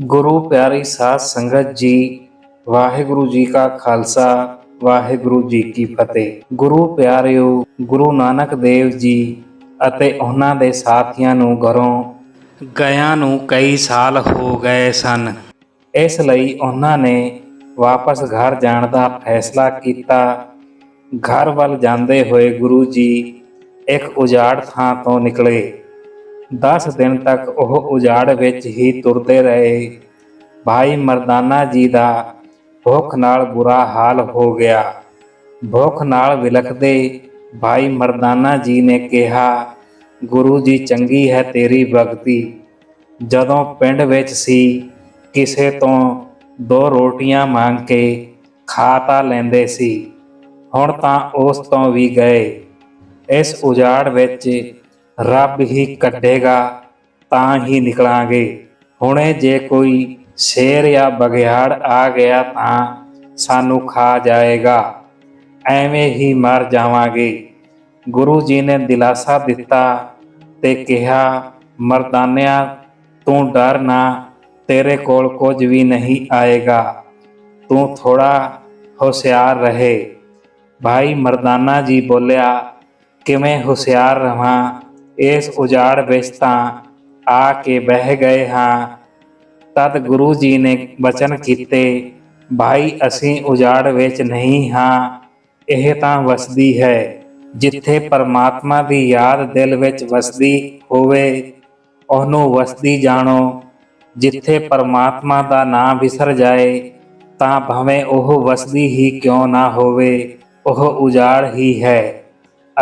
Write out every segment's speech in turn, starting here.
ਗੁਰੂ ਪਿਆਰੀ ਸਾਧ ਸੰਗਤ ਜੀ, ਵਾਹਿਗੁਰੂ ਜੀ ਕਾ ਖਾਲਸਾ, ਵਾਹਿਗੁਰੂ ਜੀ ਕੀ ਫਤਿਹ। ਗੁਰੂ ਪਿਆਰਿਓ, ਗੁਰੂ ਨਾਨਕ ਦੇਵ ਜੀ ਅਤੇ ਉਹਨਾਂ ਦੇ ਸਾਥੀਆਂ ਨੂੰ ਘਰੋਂ ਗਿਆਂ ਨੂੰ ਕਈ ਸਾਲ ਹੋ ਗਏ ਸਨ। ਇਸ ਲਈ ਉਹਨਾਂ ਨੇ ਵਾਪਸ ਘਰ ਜਾਣ ਦਾ ਫੈਸਲਾ ਕੀਤਾ। ਘਰ ਵੱਲ ਜਾਂਦੇ ਹੋਏ ਗੁਰੂ ਜੀ ਇੱਕ ਉਜਾੜ ਥਾਂ ਤੋਂ ਨਿਕਲੇ। 10 ਦਿਨ ਤੱਕ ਉਹ ਉਜਾੜ ਵਿੱਚ ਹੀ ਤੁਰਦੇ ਰਹੇ। ਭਾਈ ਮਰਦਾਨਾ ਜੀ ਦਾ ਭੁੱਖ ਨਾਲ ਬੁਰਾ ਹਾਲ ਹੋ ਗਿਆ। ਭੁੱਖ ਨਾਲ ਵਿਲਖਦੇ ਭਾਈ ਮਰਦਾਨਾ ਜੀ ਨੇ ਕਿਹਾ, ਗੁਰੂ ਜੀ, ਚੰਗੀ ਹੈ ਤੇਰੀ ਭਗਤੀ। ਜਦੋਂ ਪਿੰਡ ਵਿੱਚ ਸੀ, ਕਿਸੇ ਤੋਂ ਦੋ ਰੋਟੀਆਂ ਮੰਗ ਕੇ ਖਾ ਤਾਂ ਲੈਂਦੇ ਸੀ। ਹੁਣ ਤਾਂ ਉਸ ਤੋਂ ਵੀ ਗਏ। ਇਸ ਉਜਾੜ ਵਿੱਚ ਰੱਬ ਹੀ ਕੱਢੇਗਾ, ਤਾਂ ਹੀ ਨਿਕਲਾਂਗੇ। ਹੁਣੇ ਜੇ ਕੋਈ ਸ਼ੇਰ ਜਾਂ ਬਗਿਆੜ ਆ ਗਿਆ ਤਾਂ ਸਾਨੂੰ ਖਾ ਜਾਏਗਾ। ਐਵੇਂ ਹੀ ਮਰ ਜਾਵਾਂਗੇ। ਗੁਰੂ ਜੀ ਨੇ ਦਿਲਾਸਾ ਦਿੱਤਾ ਤੇ ਕਿਹਾ, ਮਰਦਾਨਿਆ, ਤੂੰ ਡਰ ਨਾ, ਤੇਰੇ ਕੋਲ ਕੁਝ ਵੀ ਨਹੀਂ ਆਏਗਾ। ਤੂੰ ਥੋੜਾ ਹੁਸ਼ਿਆਰ ਰਹੇ। ਭਾਈ ਮਰਦਾਨਾ ਜੀ ਬੋਲਿਆ, ਕਿਵੇਂ ਹੁਸ਼ਿਆਰ ਰਵਾਂ? ਇਸ ਉਜਾੜ ਵਿੱਚ ਤਾਂ ਆ ਕੇ ਬਹਿ ਗਏ ਹਾਂ। ਤਦ ਗੁਰੂ ਜੀ ਨੇ ਬਚਨ ਕੀਤੇ, ਭਾਈ, ਅਸੀਂ ਉਜਾੜ ਵਿੱਚ ਨਹੀਂ ਹਾਂ। ਇਹ ਤਾਂ ਵਸਦੀ ਹੈ। ਜਿੱਥੇ ਪਰਮਾਤਮਾ ਦੀ ਯਾਦ ਦਿਲ ਵਿੱਚ ਵਸਦੀ ਹੋਵੇ, ਉਹਨੂੰ ਵਸਦੀ ਜਾਣੋ। ਜਿੱਥੇ ਪਰਮਾਤਮਾ ਦਾ ਨਾਮ ਵਿਸਰ ਜਾਏ, ਤਾਂ ਭਾਵੇਂ ਉਹ ਵਸਦੀ ਹੀ ਕਿਉਂ ਨਾ ਹੋਵੇ, ਉਹ ਉਜਾੜ ਹੀ ਹੈ।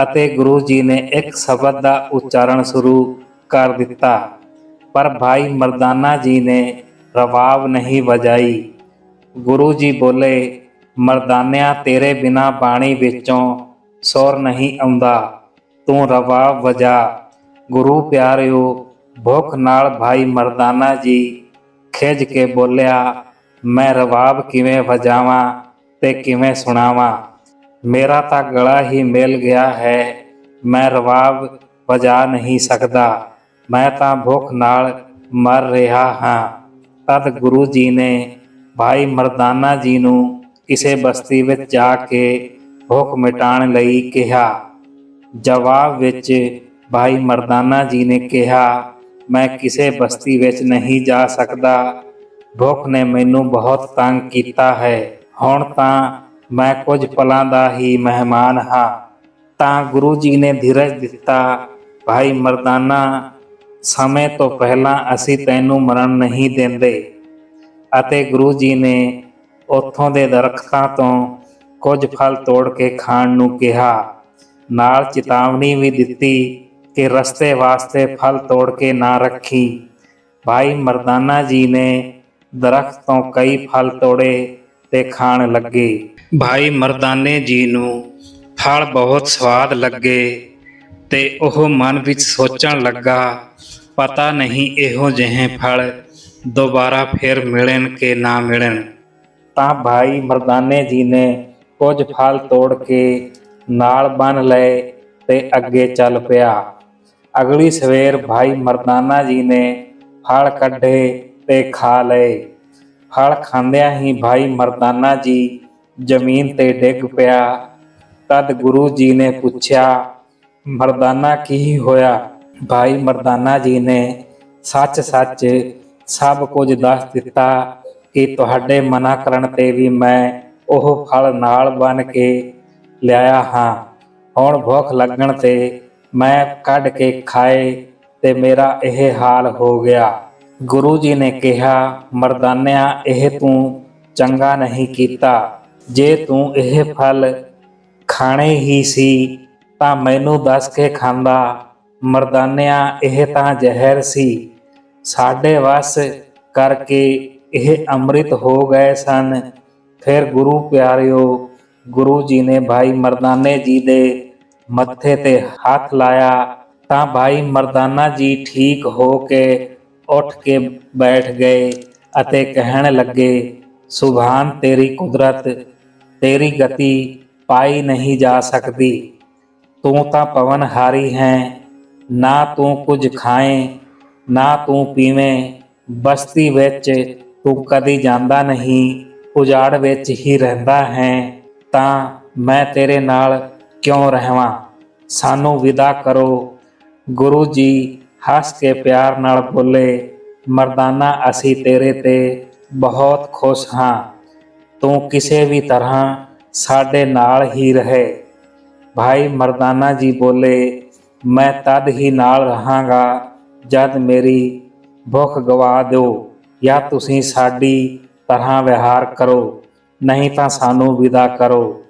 ਅਤੇ ਗੁਰੂ ਜੀ ਨੇ ਇੱਕ ਸ਼ਬਦ ਦਾ ਉਚਾਰਨ ਸ਼ੁਰੂ ਕਰ ਦਿੱਤਾ। ਪਰ ਭਾਈ ਮਰਦਾਨਾ ਜੀ ਨੇ ਰਵਾਬ ਨਹੀਂ ਵਜਾਈ। ਗੁਰੂ ਜੀ ਬੋਲੇ, ਮਰਦਾਨਿਆ, ਤੇਰੇ ਬਿਨਾ ਬਾਣੀ ਵਿੱਚੋਂ ਸੁਰ ਨਹੀਂ ਆਉਂਦਾ। ਤੂੰ ਰਵਾਬ ਵਜਾ। ਗੁਰੂ ਪਿਆਰਿਓ, ਭੁੱਖ ਨਾਲ ਭਾਈ ਮਰਦਾਨਾ ਜੀ ਖਿੱਚ ਕੇ ਬੋਲਿਆ, ਮੈਂ ਰਵਾਬ ਕਿਵੇਂ ਵਜਾਵਾਂ ਤੇ ਕਿਵੇਂ ਸੁਣਾਵਾਂ? ਮੇਰਾ ਤਾਂ ਗਲਾ ਹੀ ਮਿਲ ਗਿਆ ਹੈ, ਮੈਂ ਰਵਾਬ ਵਜਾ ਨਹੀਂ ਸਕਦਾ। ਮੈਂ ਤਾਂ ਭੁੱਖ ਨਾਲ ਮਰ ਰਿਹਾ ਹਾਂ। ਤਦ ਗੁਰੂ ਜੀ ਨੇ ਭਾਈ ਮਰਦਾਨਾ ਜੀ ਨੂੰ ਕਿਸੇ ਬਸਤੀ ਵਿੱਚ ਜਾ ਕੇ ਭੁੱਖ ਮਿਟਾਉਣ ਲਈ ਕਿਹਾ। ਜਵਾਬ ਵਿੱਚ ਭਾਈ ਮਰਦਾਨਾ ਜੀ ਨੇ ਕਿਹਾ, ਮੈਂ ਕਿਸੇ ਬਸਤੀ ਵਿੱਚ ਨਹੀਂ ਜਾ ਸਕਦਾ। ਭੁੱਖ ਨੇ ਮੈਨੂੰ ਬਹੁਤ ਤੰਗ ਕੀਤਾ ਹੈ। ਹੁਣ ਤਾਂ ਮੈਂ ਕੁਝ ਪਲਾਂ ਦਾ ਹੀ ਮਹਿਮਾਨ ਹਾਂ। ਤਾਂ ਗੁਰੂ ਜੀ ਨੇ ਧੀਰਜ ਦਿੱਤਾ, ਭਾਈ ਮਰਦਾਨਾ, ਸਮੇਂ ਤੋਂ ਪਹਿਲਾਂ ਅਸੀਂ ਤੈਨੂੰ ਮਰਨ ਨਹੀਂ ਦਿੰਦੇ। ਅਤੇ ਗੁਰੂ ਜੀ ਨੇ ਉੱਥੋਂ ਦੇ ਦਰਖਤਾਂ ਤੋਂ ਕੁਝ ਫਲ ਤੋੜ ਕੇ ਖਾਣ ਨੂੰ ਕਿਹਾ। ਨਾਲ ਚੇਤਾਵਨੀ ਵੀ ਦਿੱਤੀ ਕਿ ਰਸਤੇ ਵਾਸਤੇ ਫਲ ਤੋੜ ਕੇ ਨਾ ਰੱਖੀ। ਭਾਈ ਮਰਦਾਨਾ ਜੀ ਨੇ ਦਰਖਤ ਤੋਂ ਕਈ ਫਲ ਤੋੜੇ। ਤੇ ਖਾਣ ਲੱਗੇ। ਭਾਈ ਮਰਦਾਨੇ ਜੀ ਨੂੰ ਫਲ ਬਹੁਤ ਸਵਾਦ ਲੱਗੇ ਤੇ ਉਹ ਮਨ ਵਿੱਚ ਸੋਚਣ ਲੱਗਾ, ਪਤਾ ਨਹੀਂ ਇਹੋ ਜਿਹੇ ਫਲ ਦੁਬਾਰਾ ਫਿਰ ਮਿਲਣ ਕਿ ਨਾ ਮਿਲਣ। ਤਾਂ ਭਾਈ ਮਰਦਾਨੇ ਜੀ ਨੇ ਕੁਝ ਫਲ ਤੋੜ ਕੇ ਨਾਲ ਬੰਨ ਲਏ ਤੇ ਅੱਗੇ ਚੱਲ ਪਿਆ। ਅਗਲੀ ਸਵੇਰ ਭਾਈ ਮਰਦਾਨਾ ਜੀ ਨੇ ਫਲ ਕੱਢੇ ਤੇ ਖਾ ਲਏ। ਫਲ ਖਾਂਦਿਆਂ ਹੀ ਭਾਈ ਮਰਦਾਨਾ ਜੀ ਜ਼ਮੀਨ ਤੇ ਡਿੱਗ ਪਿਆ। ਤਦ ਗੁਰੂ ਜੀ ਨੇ ਪੁੱਛਿਆ, ਮਰਦਾਨਾ ਕੀ ਹੋਇਆ? ਭਾਈ ਮਰਦਾਨਾ ਜੀ ਨੇ ਸੱਚ ਸੱਚ ਸਭ ਕੁਝ ਦੱਸ ਦਿੱਤਾ ਕਿ ਤੁਹਾਡੇ ਮਨਾ ਕਰਨ ਤੇ ਵੀ ਮੈਂ ਉਹ ਫਲ ਨਾਲ ਬਣ ਕੇ ਲਿਆਇਆ ਹਾਂ। ਹੁਣ ਭੁੱਖ ਲੱਗਣ ਤੇ ਮੈਂ ਕੱਢ ਕੇ ਖਾਏ ਤੇ ਮੇਰਾ ਇਹ ਹਾਲ ਹੋ ਗਿਆ। ਗੁਰੂ ਜੀ ਨੇ ਕਿਹਾ, ਮਰਦਾਨਿਆ, ਇਹ ਤੂੰ ਚੰਗਾ ਨਹੀਂ ਕੀਤਾ। ਜੇ ਤੂੰ ਇਹ ਫਲ ਖਾਣੇ ਹੀ ਸੀ, ਤਾਂ ਮੈਨੂੰ ਦੱਸ ਕੇ ਖਾਂਦਾ। ਮਰਦਾਨਿਆ, ਇਹ ਤਾਂ ਜ਼ਹਿਰ ਸੀ। ਸਾਡੇ ਵਸ ਕਰਕੇ ਇਹ ਅੰਮ੍ਰਿਤ ਹੋ ਗਏ ਸਨ। ਫਿਰ ਗੁਰੂ ਪਿਆਰਿਓ, ਗੁਰੂ ਜੀ ਨੇ ਭਾਈ ਮਰਦਾਨੇ ਜੀ ਦੇ ਮੱਥੇ ਤੇ ਹੱਥ ਲਾਇਆ, ਤਾਂ ਭਾਈ ਮਰਦਾਨਾ ਜੀ ਠੀਕ ਹੋ ਕੇ ਉੱਠ ਕੇ ਬੈਠ ਗਏ ਅਤੇ ਕਹਿਣ ਲੱਗੇ, ਸੁਭਾਨ, ਤੇਰੀ ਕੁਦਰਤ, ਤੇਰੀ ਗਤੀ ਪਾਈ ਨਹੀਂ ਜਾ ਸਕਦੀ। ਤੂੰ ਤਾਂ ਪਵਨ ਹਾਰੀ ਹੈ। ਨਾ ਤੂੰ ਕੁਝ ਖਾਏ, ਨਾ ਤੂੰ ਪੀਵੇਂ। ਬਸਤੀ ਵਿੱਚ ਤੂੰ ਕਦੀ ਜਾਂਦਾ ਨਹੀਂ, ਉਜਾੜ ਵਿੱਚ ਹੀ ਰਹਿੰਦਾ ਹੈ। ਤਾਂ ਮੈਂ ਤੇਰੇ ਨਾਲ ਕਿਉਂ ਰਹਿਵਾਂ? ਸਾਨੂੰ ਵਿਦਾ ਕਰੋ। ਗੁਰੂ ਜੀ ਹੱਸ ਕੇ ਪਿਆਰ ਨਾਲ ਬੋਲੇ, ਮਰਦਾਨਾ, ਅਸੀਂ ਤੇਰੇ ਤੇ ਬਹੁਤ ਖੁਸ਼ ਹਾਂ। ਤੂੰ ਕਿਸੇ ਵੀ ਤਰ੍ਹਾਂ ਸਾਡੇ ਨਾਲ ਹੀ ਰਹੇ। ਭਾਈ ਮਰਦਾਨਾ ਜੀ ਬੋਲੇ, ਮੈਂ ਤਦ ਹੀ ਨਾਲ ਰਹਾਂਗਾ ਜਦ ਮੇਰੀ ਭੁੱਖ ਗਵਾ ਦਿਓ ਜਾਂ ਤੁਸੀਂ ਸਾਡੀ ਤਰ੍ਹਾਂ ਵਿਹਾਰ ਕਰੋ, ਨਹੀਂ ਤਾਂ ਸਾਨੂੰ ਵਿਦਾ ਕਰੋ।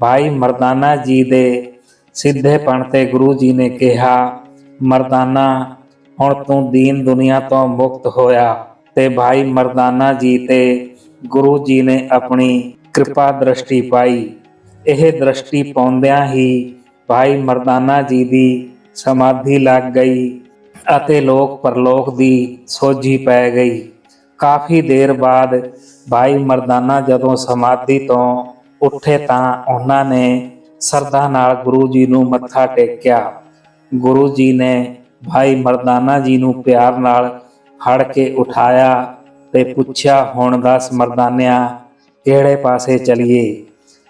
ਭਾਈ ਮਰਦਾਨਾ ਜੀ ਦੇ ਸਿੱਧੇਪਣ ਤੇ ਗੁਰੂ ਜੀ ਨੇ ਕਿਹਾ ਮਰਦਾਨਾ, ਹੁਣ ਤੂੰ ਦੀਨ ਦੁਨੀਆ ਤੋਂ ਮੁਕਤ ਹੋਇਆ ਤੇ ਭਾਈ ਮਰਦਾਨਾ ਜੀ ਤੇ ਗੁਰੂ ਜੀ ਨੇ ਆਪਣੀ ਕਿਰਪਾ ਦ੍ਰਿਸ਼ਟੀ ਪਾਈ। ਇਹ ਦ੍ਰਿਸ਼ਟੀ ਪਾਉਂਦਿਆਂ ਹੀ ਭਾਈ ਮਰਦਾਨਾ ਜੀ ਦੀ ਸਮਾਧੀ ਲੱਗ ਗਈ ਅਤੇ ਲੋਕ ਪਰਲੋਕ ਦੀ ਸੋਝੀ ਪੈ ਗਈ। ਕਾਫੀ ਦੇਰ ਬਾਅਦ ਭਾਈ ਮਰਦਾਨਾ ਜਦੋਂ ਸਮਾਧੀ ਤੋਂ ਉੱਠੇ ਤਾਂ ਉਹਨਾਂ ਨੇ ਸਰਦਾ ਨਾਲ ਗੁਰੂ ਜੀ ਨੂੰ ਮੱਥਾ ਟੇਕਿਆ। ਗੁਰੂ ਜੀ ਨੇ ਭਾਈ ਮਰਦਾਨਾ ਜੀ ਨੂੰ ਪਿਆਰ ਨਾਲ ਫੜ ਕੇ ਉਠਾਇਆ ਤੇ ਪੁੱਛਿਆ, ਹੁਣ ਦੱਸ ਮਰਦਾਨਿਆ, ਕਿਹੜੇ ਪਾਸੇ ਚਲੀਏ?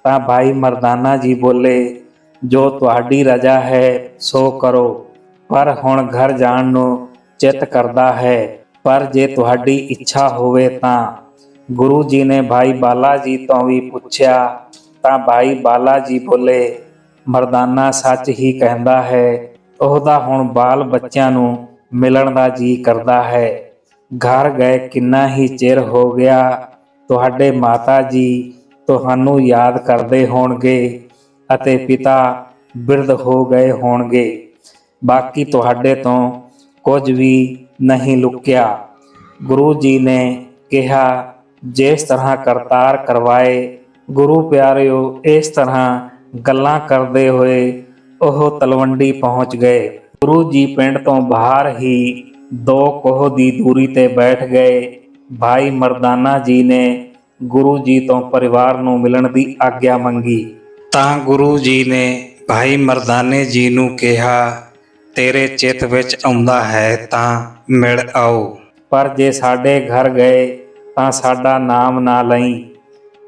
ਤਾਂ ਭਾਈ ਮਰਦਾਨਾ ਜੀ ਬੋਲੇ, ਜੋ ਤੁਹਾਡੀ ਰਜਾ ਹੈ, ਸੋ ਕਰੋ, ਪਰ ਹੁਣ ਘਰ ਜਾਣ ਨੂੰ ਚਿੱਤ ਕਰਦਾ ਹੈ, ਪਰ ਜੇ ਤੁਹਾਡੀ ਇੱਛਾ ਹੋਵੇ ਤਾਂ। ਗੁਰੂ ਜੀ ਨੇ ਭਾਈ ਬਾਲਾ ਜੀ ਤੋਂ ਵੀ ਪੁੱਛਿਆ, ਤਾਂ ਭਾਈ ਬਾਲਾ ਜੀ ਬੋਲੇ, ਮਰਦਾਨਾ ਸੱਚ ਹੀ ਕਹਿੰਦਾ ਹੈ ਉਹਦਾ ਹੁਣ ਬਾਲ ਬੱਚਿਆਂ ਨੂੰ ਮਿਲਣ ਦਾ ਜੀ ਕਰਦਾ ਹੈ। ਘਰ ਗਏ ਕਿੰਨਾ ਹੀ ਚਿਰ ਹੋ ਗਿਆ, ਤੁਹਾਡੇ ਮਾਤਾ ਜੀ ਤੁਹਾਨੂੰ ਯਾਦ ਕਰਦੇ ਹੋਣਗੇ ਅਤੇ ਪਿਤਾ ਬਿਰਧ ਹੋ ਗਏ ਹੋਣਗੇ। ਬਾਕੀ ਤੁਹਾਡੇ ਤੋਂ ਕੁਝ ਵੀ ਨਹੀਂ ਲੁਕਿਆ। ਗੁਰੂ ਜੀ ਨੇ ਕਿਹਾ, ਜਿਸ ਤਰ੍ਹਾਂ ਕਰਤਾਰ ਕਰਵਾਏ, ਗੁਰੂ ਪਿਆਰਿਓ, ਇਸ ਤਰ੍ਹਾਂ ਗੱਲਾਂ ਕਰਦੇ ਹੋਏ ਉਹ ਤਲਵੰਡੀ ਪਹੁੰਚ ਗਏ। ਗੁਰੂ ਜੀ ਪਿੰਡ ਤੋਂ ਬਾਹਰ ਹੀ ਦੋ ਕੋਹ ਦੀ ਦੂਰੀ ਤੇ ਬੈਠ ਗਏ। ਭਾਈ ਮਰਦਾਨਾ ਜੀ ਨੇ ਗੁਰੂ ਜੀ ਤੋਂ ਪਰਿਵਾਰ ਨੂੰ ਮਿਲਣ ਦੀ ਆਗਿਆ ਮੰਗੀ। ਤਾਂ ਗੁਰੂ ਜੀ ਨੇ ਭਾਈ ਮਰਦਾਨੇ ਜੀ ਨੂੰ ਕਿਹਾ, ਤੇਰੇ ਚਿੱਤ ਵਿੱਚ ਆਉਂਦਾ ਹੈ ਤਾਂ ਮਿਲ ਆਓ। ਪਰ ਜੇ ਸਾਡੇ ਘਰ ਗਏ ਤਾਂ ਸਾਡਾ ਨਾਮ ਨਾ ਲਈ।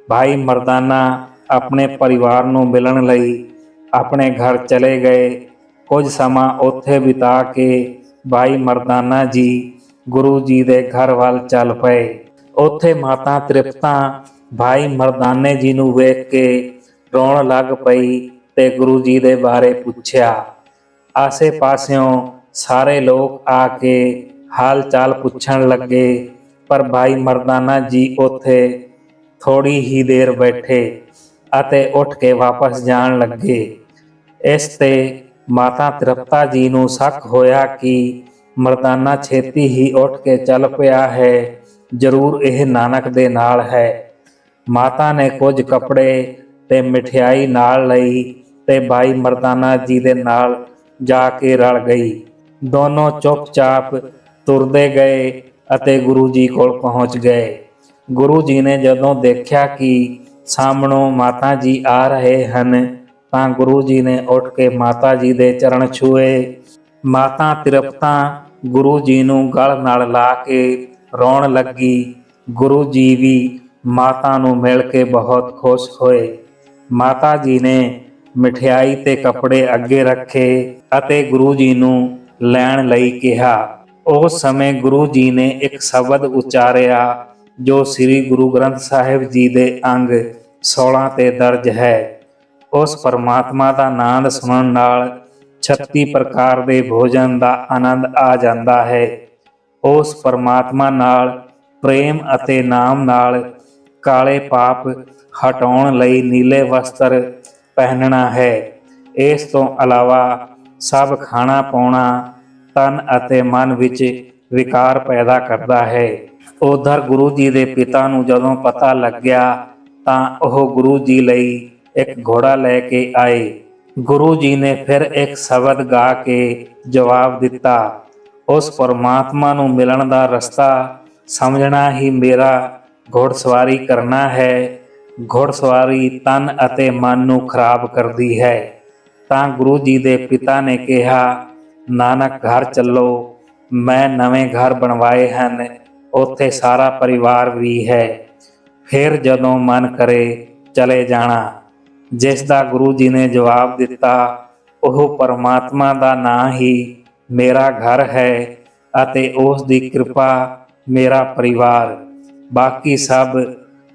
ਭਾਈ ਮਰਦਾਨਾ ਆਪਣੇ ਪਰਿਵਾਰ ਨੂੰ ਮਿਲਣ ਲਈ ਆਪਣੇ ਘਰ ਚਲੇ ਗਏ। ਕੁਝ ਸਮਾਂ ਉੱਥੇ ਬਿਤਾ ਕੇ ਭਾਈ ਮਰਦਾਨਾ ਜੀ ਗੁਰੂ ਜੀ ਦੇ ਘਰ ਵੱਲ ਚੱਲ ਪਏ। ਉੱਥੇ ਮਾਤਾ ਤ੍ਰਿਪਤਾ ਭਾਈ ਮਰਦਾਨੇ ਜੀ ਨੂੰ ਵੇਖ ਕੇ ਰੋਣ ਲੱਗ ਪਈ ਤੇ ਗੁਰੂ ਜੀ ਦੇ ਬਾਰੇ ਪੁੱਛਿਆ। ਆਸੇ-ਪਾਸਿਓਂ ਸਾਰੇ ਲੋਕ ਆ ਕੇ ਹਾਲ ਚਾਲ ਪੁੱਛਣ ਲੱਗੇ, ਪਰ ਭਾਈ ਮਰਦਾਨਾ ਜੀ ਉੱਥੇ ਥੋੜੀ ਹੀ ਦੇਰ ਬੈਠੇ। ਅਤੇ ਉੱਠ ਕੇ ਵਾਪਸ ਜਾਣ ਲੱਗੇ। ਇਸ ਤੇ ਮਾਤਾ ਤ੍ਰਿਪਤਾ ਜੀ ਨੂੰ ਸ਼ੱਕ ਹੋਇਆ ਕਿ ਮਰਦਾਨਾ ਛੇਤੀ ਹੀ ਉੱਠ ਕੇ ਚੱਲ ਪਿਆ ਹੈ। ਜ਼ਰੂਰ ਇਹ ਨਾਨਕ ਦੇ ਨਾਲ ਹੈ। ਮਾਤਾ ਨੇ ਕੁਝ ਕੱਪੜੇ ਤੇ ਮਠਿਆਈ ਨਾਲ ਲਈ ਤੇ ਭਾਈ ਮਰਦਾਨਾ ਜੀ ਦੇ ਨਾਲ ਜਾ ਕੇ ਰਲ ਗਈ। ਦੋਨੋਂ ਚੁੱਪਚਾਪ ਤੁਰਦੇ ਗਏ ਅਤੇ ਗੁਰੂ ਜੀ ਕੋਲ ਪਹੁੰਚ ਗਏ। ਗੁਰੂ ਜੀ ਨੇ ਜਦੋਂ ਦੇਖਿਆ ਕਿ ਸਾਹਮਣੋਂ ਮਾਤਾ ਜੀ ਆ ਰਹੇ ਹਨ। ਤਾਂ ਗੁਰੂ ਜੀ ਨੇ ਉੱਠ ਕੇ ਮਾਤਾ ਜੀ ਦੇ ਚਰਨ ਛੂਏ ਮਾਤਾ ਤ੍ਰਿਪਤਾ ਗੁਰੂ ਜੀ ਨੂੰ ਗਲ ਨਾਲ ਲਾ ਕੇ ਰੋਣ ਲੱਗੀ। ਗੁਰੂ ਜੀ ਵੀ ਮਾਤਾ ਨੂੰ ਮਿਲ ਕੇ ਬਹੁਤ ਖੁਸ਼ ਹੋਏ। ਮਾਤਾ ਜੀ ਨੇ ਮਠਿਆਈ ਤੇ ਕੱਪੜੇ ਅੱਗੇ ਰੱਖੇ ਅਤੇ ਗੁਰੂ ਜੀ ਨੂੰ ਲੈਣ ਲਈ ਕਿਹਾ। ਉਸ ਸਮੇਂ ਗੁਰੂ ਜੀ ਨੇ ਇੱਕ ਸ਼ਬਦ ਉਚਾਰਿਆ ਜੋ ਸ੍ਰੀ ਗੁਰੂ ਗ੍ਰੰਥ ਸਾਹਿਬ ਜੀ ਦੇ ਅੰਗ 16 ਤੇ ਦਰਜ ਹੈ, ਉਸ ਪਰਮਾਤਮਾ ਦਾ ਨਾਮ ਸੁਣਨ ਨਾਲ 36 ਪ੍ਰਕਾਰ ਦੇ ਭੋਜਨ ਦਾ ਆਨੰਦ ਆ ਜਾਂਦਾ ਹੈ। ਉਸ ਪਰਮਾਤਮਾ ਨਾਲ ਪ੍ਰੇਮ ਅਤੇ ਨਾਮ ਨਾਲ ਕਾਲੇ ਪਾਪ ਹਟਾਉਣ ਲਈ ਨੀਲੇ ਵਸਤਰ ਪਹਿਨਣਾ ਹੈ। ਇਸ ਤੋਂ ਇਲਾਵਾ ਸਭ ਖਾਣਾ ਪਾਉਣਾ ਤਨ ਅਤੇ ਮਨ ਵਿੱਚ ਵਿਕਾਰ ਪੈਦਾ ਕਰਦਾ ਹੈ। ਉਧਰ ਗੁਰੂ ਜੀ ਦੇ ਪਿਤਾ ਨੂੰ ਜਦੋਂ ਪਤਾ ਲੱਗਿਆ ਤਾਂ ਉਹ ਗੁਰੂ ਜੀ ਲਈ ਇੱਕ ਘੋੜਾ ਲੈ ਕੇ ਆਏ। ਗੁਰੂ ਜੀ ਨੇ ਫਿਰ ਇੱਕ ਸ਼ਬਦ ਗਾ ਕੇ ਜਵਾਬ ਦਿੱਤਾ, ਉਸ ਪਰਮਾਤਮਾ ਨੂੰ ਮਿਲਣ ਦਾ ਰਸਤਾ ਸਮਝਣਾ ਹੀ ਮੇਰਾ ਘੋੜਸਵਾਰੀ ਕਰਨਾ ਹੈ। ਘੋੜਸਵਾਰੀ ਤਨ ਅਤੇ ਮਨ ਨੂੰ ਖਰਾਬ ਕਰਦੀ ਹੈ। ਤਾਂ ਗੁਰੂ ਜੀ ਦੇ ਪਿਤਾ ਨੇ ਕਿਹਾ, ਨਾਨਕ ਘਰ ਚੱਲੋ, ਮੈਂ ਨਵੇਂ ਘਰ ਬਣਵਾਏ ਹਨ। ਉੱਥੇ ਸਾਰਾ ਪਰਿਵਾਰ ਵੀ ਹੈ। ਫਿਰ ਜਦੋਂ ਮਨ ਕਰੇ ਚਲੇ ਜਾਣਾ, ਜਿਸ ਦਾ ਗੁਰੂ ਜੀ ਨੇ ਜਵਾਬ ਦਿੱਤਾ, ਉਹ ਪਰਮਾਤਮਾ ਦਾ ਨਾਂ ਹੀ ਮੇਰਾ ਘਰ ਹੈ ਅਤੇ ਉਸ ਦੀ ਕਿਰਪਾ ਮੇਰਾ ਪਰਿਵਾਰ। ਬਾਕੀ ਸਭ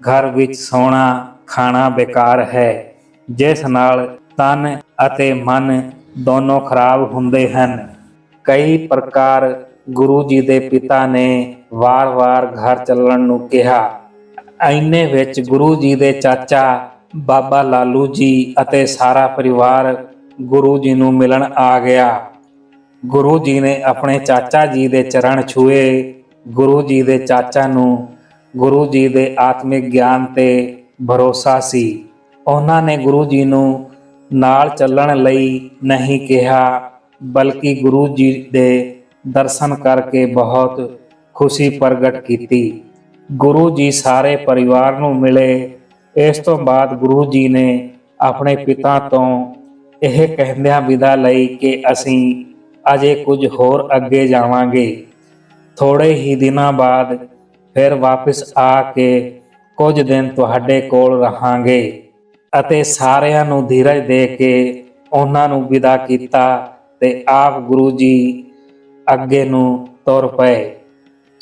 ਘਰ ਵਿੱਚ ਸੋਣਾ, ਖਾਣਾ ਬੇਕਾਰ ਹੈ। ਜਿਸ ਨਾਲ ਤਨ ਅਤੇ ਮਨ ਦੋਨੋਂ ਖਰਾਬ ਹੁੰਦੇ ਹਨ। ਕਈ ਪ੍ਰਕਾਰ ਗੁਰੂ ਜੀ ਦੇ ਪਿਤਾ ਨੇ ਵਾਰ-ਵਾਰ ਘਰ ਚੱਲਣ ਨੂੰ ਕਿਹਾ। ਐਨੇ ਵਿੱਚ ਗੁਰੂ ਜੀ ਦੇ ਚਾਚਾ, ਬਾਬਾ ਲਾਲੂ ਜੀ ਅਤੇ ਸਾਰਾ ਪਰਿਵਾਰ ਗੁਰੂ ਜੀ ਨੂੰ ਮਿਲਣ ਆ ਗਿਆ। ਗੁਰੂ ਜੀ ਨੇ ਆਪਣੇ ਚਾਚਾ ਜੀ ਦੇ ਚਰਨ ਛੂਏ। ਗੁਰੂ ਜੀ ਦੇ ਚਾਚਾ ਨੂੰ ਗੁਰੂ ਜੀ ਦੇ ਆਤਮਿਕ ਗਿਆਨ ਤੇ ਭਰੋਸਾ ਸੀ। ਉਹਨਾਂ ਨੇ ਗੁਰੂ ਜੀ ਨੂੰ ਨਾਲ ਚੱਲਣ ਲਈ ਨਹੀਂ ਕਿਹਾ, ਬਲਕਿ ਗੁਰੂ ਜੀ ਦੇ ਦਰਸ਼ਨ ਕਰਕੇ ਬਹੁਤ ਖੁਸ਼ੀ ਪ੍ਰਗਟ ਕੀਤੀ। ਗੁਰੂ ਜੀ ਸਾਰੇ ਪਰਿਵਾਰ ਨੂੰ ਮਿਲੇ। ਇਸ ਤੋਂ ਬਾਅਦ ਗੁਰੂ ਜੀ ਨੇ ਆਪਣੇ ਪਿਤਾ ਤੋਂ ਇਹ ਕਹਿੰਦਿਆਂ ਵਿਦਾ ਲਈ ਕਿ ਅਸੀਂ ਅਜੇ ਕੁਝ ਹੋਰ ਅੱਗੇ ਜਾਵਾਂਗੇ। ਥੋੜੇ ਹੀ ਦਿਨਾਂ ਬਾਅਦ ਫਿਰ ਵਾਪਸ ਆ ਕੇ ਕੁਝ ਦਿਨ ਤੁਹਾਡੇ ਕੋਲ ਰਹਾਂਗੇ ਅਤੇ ਸਾਰਿਆਂ ਨੂੰ ਧੀਰਜ ਦੇ ਕੇ ਉਹਨਾਂ ਨੂੰ ਵਿਦਾ ਕੀਤਾ ਤੇ ਆਪ ਗੁਰੂ ਜੀ ਅੱਗੇ ਨੂੰ ਤੁਰ ਪਏ।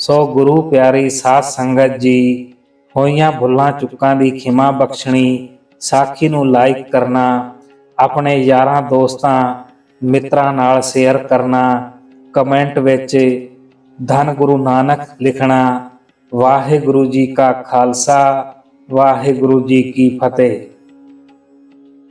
ਸੋ ਗੁਰੂ ਪਿਆਰੀ ਸਾਧ ਸੰਗਤ ਜੀ, ਹੋਈਆਂ ਭੁੱਲਾਂ ਚੁੱਕਾਂ ਦੀ ਖਿਮਾ ਬਖਸ਼ਣੀ, ਸਾਖੀ ਨੂੰ ਲਾਈਕ ਕਰਨਾ, ਆਪਣੇ ਯਾਰਾਂ ਦੋਸਤਾਂ, ਮਿੱਤਰਾਂ ਨਾਲ ਸ਼ੇਅਰ ਕਰਨਾ ਕਮੈਂਟ ਵਿੱਚ ਧੰਨ ਗੁਰੂ ਨਾਨਕ ਲਿਖਣਾ, ਵਾਹਿਗੁਰੂ ਜੀ ਕਾ ਖਾਲਸਾ, ਵਾਹਿਗੁਰੂ ਜੀ ਕੀ ਫਤਿਹ।